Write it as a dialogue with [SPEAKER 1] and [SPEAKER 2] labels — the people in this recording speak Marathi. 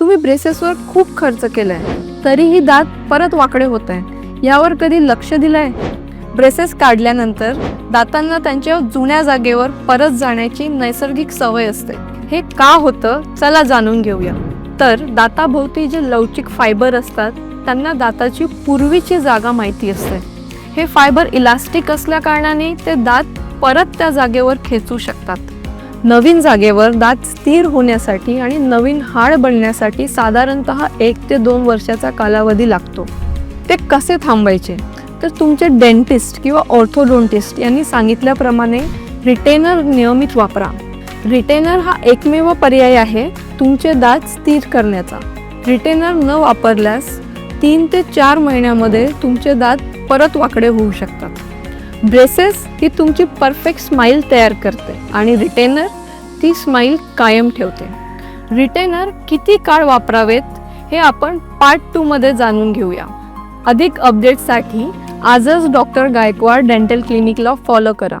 [SPEAKER 1] तुम्ही ब्रेसेसवर खूप खर्च केलाय. तरीही दात परत वाकडे होत आहे यावर कधी लक्ष दिलंय? ब्रेसेस काढल्यानंतर दातांना त्यांच्या जुन्या जागेवर परत जाण्याची नैसर्गिक सवय असते. हे का होतं? चला जाणून घेऊया. तर दाताभोवती जे लवचिक फायबर असतात त्यांना दाताची पूर्वीची जागा माहिती असते. हे फायबर इलास्टिक असल्या कारणाने ते दात परत त्या जागेवर खेचू शकतात. नवीन जागेवर दात स्थिर होण्यासाठी आणि नवीन हाड बनण्यासाठी साधारणत एक ते दोन वर्षाचा कालावधी लागतो. ते कसे थांबायचे तर तुमचे डेंटिस्ट किंवा ऑर्थोडोंटिस्ट यांनी सांगितल्याप्रमाणे रिटेनर नियमित वापरा. रिटेनर हा एकमेव पर्याय आहे तुमचे दात स्थिर करण्याचा. रिटेनर न वापरल्यास तीन ते चार महिन्यामध्ये तुमचे दात परत वाकडे होऊ शकतात. ब्रेसेस ही तुमची परफेक्ट स्माईल तयार करते आणि रिटेनर ती स्माईल कायम ठेवते. रिटेनर किती काळ वापरावेत हे आपण पार्ट टूमध्ये जाणून घेऊया. अधिक अपडेट्ससाठी आजच डॉक्टर गायकवाड डेंटल क्लिनिकला फॉलो करा.